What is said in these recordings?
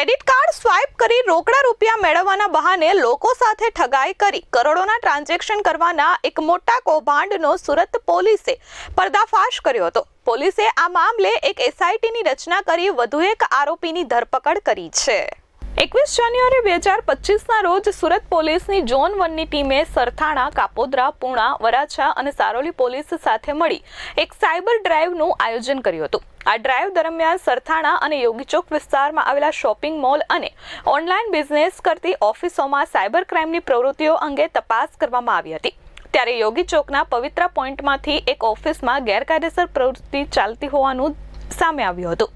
Credit card swipe કરી રોકડા રૂપિયા મેળવવાના બહાને લોકો સાથે ઠગાઈ કરી. કરોડોના ટ્રાન્ઝેક્શન કરવાના એક મોટા કૌભાંડનો સુરત પોલીસે પર્દાફાશ કર્યો હતો. પોલીસે આ મામલે એક એસઆઈટીની રચના કરી વધુ એક આરોપીની ધરપકડ કરી છે. એકવીસ જાન્યુઆરી બે હજાર પચીસના રોજ સુરત પોલીસની ઝોન વનની ટીમે સરથાણા, કાપોદ્રા, પૂણા, વરાછા અને સારોલી પોલીસ સાથે મળી એક સાયબર ડ્રાઈવનું આયોજન કર્યું હતું. આ ડ્રાઈવ દરમિયાન સરથાણા અને યોગીચોક વિસ્તારમાં આવેલા શોપિંગ મોલ અને ઓનલાઈન બિઝનેસ કરતી ઓફિસોમાં સાયબર ક્રાઇમની પ્રવૃત્તિઓ અંગે તપાસ કરવામાં આવી હતી. ત્યારે યોગી ચોકના પવિત્રા પોઈન્ટમાંથી એક ઓફિસમાં ગેરકાયદેસર પ્રવૃત્તિ ચાલતી હોવાનું સામે આવ્યું હતું.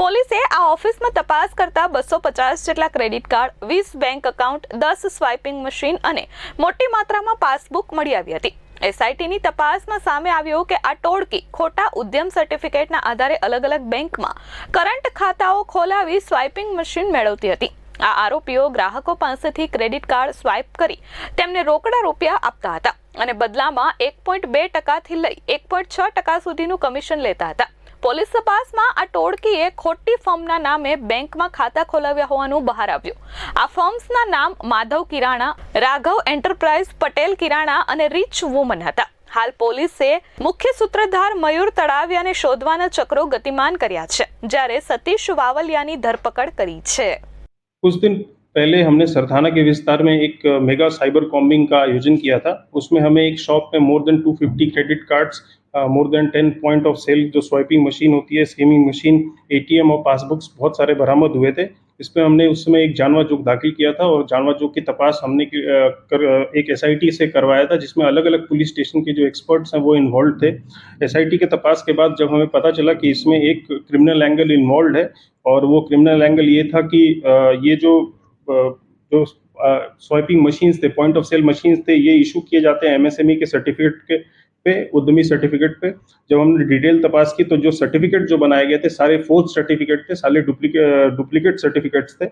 પોલીસે આ ઓફિસમાં તપાસ કરતા બસો પચાસ જેટલા ક્રેડિટ કાર્ડ, વીસ બેંક એકાઉન્ટ, દસ સ્વાઇપિંગ મશીન અને મોટી માત્રામાં પાસબુક મળી આવી હતી. એસઆઈટીની તપાસમાં સામે આવ્યું કે આ ટોળકી ખોટા ઉદ્યમ સર્ટિફિકેટના આધારે અલગ અલગ બેંકમાં કરંટ ખાતાઓ ખોલાવી સ્વાઇપિંગ મશીન મેળવતી હતી. આ આરોપીઓ ગ્રાહકો પાસેથી ક્રેડિટ કાર્ડ સ્વાઇપ કરી તેમને રોકડા રૂપિયા આપતા હતા અને બદલામાં એક પોઈન્ટ બે ટકાથી લઈ એક પોઈન્ટ છ ટકા સુધીનું કમિશન લેતા હતા. પોલીસ તપાસમાં આ ટોળકીએ ખોટી ફર્મના નામે બેંકમાં ખાતા ખોલાવ્યા હોવાનું બહાર આવ્યું. આ ફોર્મ્સના નામ માધવ કિરાણા, રાઘવ એન્ટરપ્રાઇઝ, પટેલ કિરાણા અને રીચ વુમન હતા. હાલ પોલીસે મુખ્ય સૂત્રધાર મયુર તળાવિયાને શોધવાના ચક્રો ગતિમાન કર્યા છે, જ્યારે સતીશ વાવલિયાની ધરપકડ કરી છે. पहले हमने सरथाना के विस्तार में एक मेगा साइबर कॉम्बिंग का आयोजन किया था। उसमें हमें एक शॉप में more than 250 credit cards more than 10 point of sale जो स्वाइपिंग मशीन होती है स्कीमिंग मशीन एटीएम और पासबुक्स बहुत सारे बरामद हुए थे। इसमें हमने उस समय एक जानवा जोग दाखिल किया था और जानवा जोग की तपास हमने कर, एक एसआईटी से करवाया था जिसमें अलग अलग पुलिस स्टेशन के जो एक्सपर्ट्स हैं वो इन्वॉल्व थे। एसआईटी के तपास के बाद जब हमें पता चला कि इसमें एक क्रिमिनल एंगल इन्वॉल्व है और वो क्रिमिनल एंगल ये था कि ये जो जो स्वाइपिंग मशीन्स थे पॉइंट ऑफ़ सेल मशीन्स थे, ये इशू किए जाते हैं एमएसएमई के सर्टिफिकेट के, पे, उद्यमी सर्टिफिकेट पे। जब हमने डिटेल तपास की तो जो सर्टिफिकेट जो बनाए गए थे, सारे फोर्थ सर्टिफिकेट थे सारे डुप्लीकेट डुप्लीकेट सर्टिफिकेट्स थे।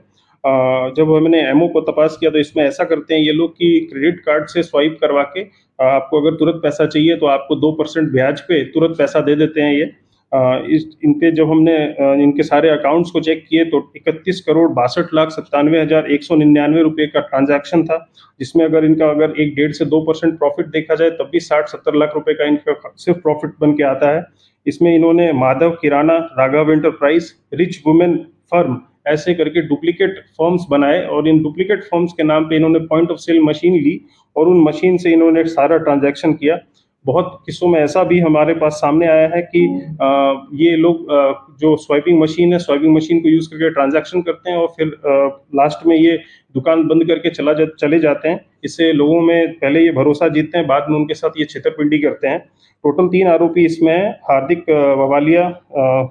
जब हमने एमओ को तपास किया तो इसमें ऐसा करते हैं ये लोग कि क्रेडिट कार्ड से स्वाइप करवा के आपको अगर तुरंत पैसा चाहिए तो आपको दो परसेंट ब्याज पे तुरंत पैसा दे देते हैं ये। इस इन पे जब हमने इनके सारे अकाउंट्स को चेक किए तो इकतीस करोड़ बासठ लाख सत्तानवे हज़ार एक सौ निन्यानवे रुपये का ट्रांजैक्शन था, जिसमें अगर इनका, अगर एक डेढ़ से दो परसेंट प्रॉफिट देखा जाए, तब भी साठ सत्तर लाख रुपए का इनका सिर्फ़ प्रॉफिट बन के आता है। इसमें इन्होंने Madhav, Kirana, Raghav enterprise rich women firm ऐसे करके डुप्लीकेट फर्म्स बनाए और इन डुप्लीकेट फर्म्स के नाम पे इन्होंने पॉइंट ऑफ़ सेल मशीन ली और उन मशीन से इन्होंने सारा ट्रांजैक्शन किया। बहुत किस्सों में ऐसा भी हमारे पास सामने आया है कि अ, ये लोग अ, जो स्वाइपिंग मशीन है स्वाइपिंग मशीन को यूज़ करके ट्रांजैक्शन करते हैं और फिर आ, लास्ट में ये दुकान बंद करके चला जा, चले जाते हैं। इससे लोगों में पहले ये भरोसा जीतते हैं बाद में उनके साथ ये छेतरपिंडी करते हैं। टोटल तीन आरोपी इसमें हार्दिक ववालिया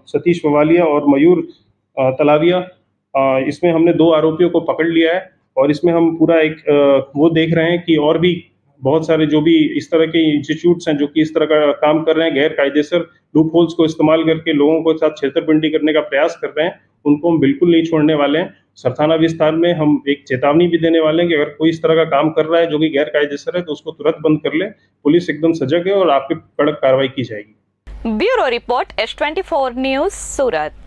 सतीश ववालिया और मयूर तलाविया। इसमें हमने दो आरोपियों को पकड़ लिया है और इसमें हम पूरा एक वो देख रहे हैं कि और भी बहुत सारे जो भी इस तरह के इंस्टीट्यूट हैं जो कि इस तरह का काम कर रहे हैं गैर कायदेसर लूप होल्स को इस्तेमाल करके लोगों के साथ छेतरपिंडी करने का प्रयास कर रहे हैं, उनको हम बिल्कुल नहीं छोड़ने वाले हैं। सरथाना विस्तार में हम एक चेतावनी भी देने वाले हैं कि अगर कोई इस तरह का काम कर रहा है जो कि गैर कायदेसर है तो उसको तुरंत बंद कर ले, पुलिस एकदम सजग है और आपकी कड़क कार्रवाई की जाएगी। Bureau report S twenty news, Surat.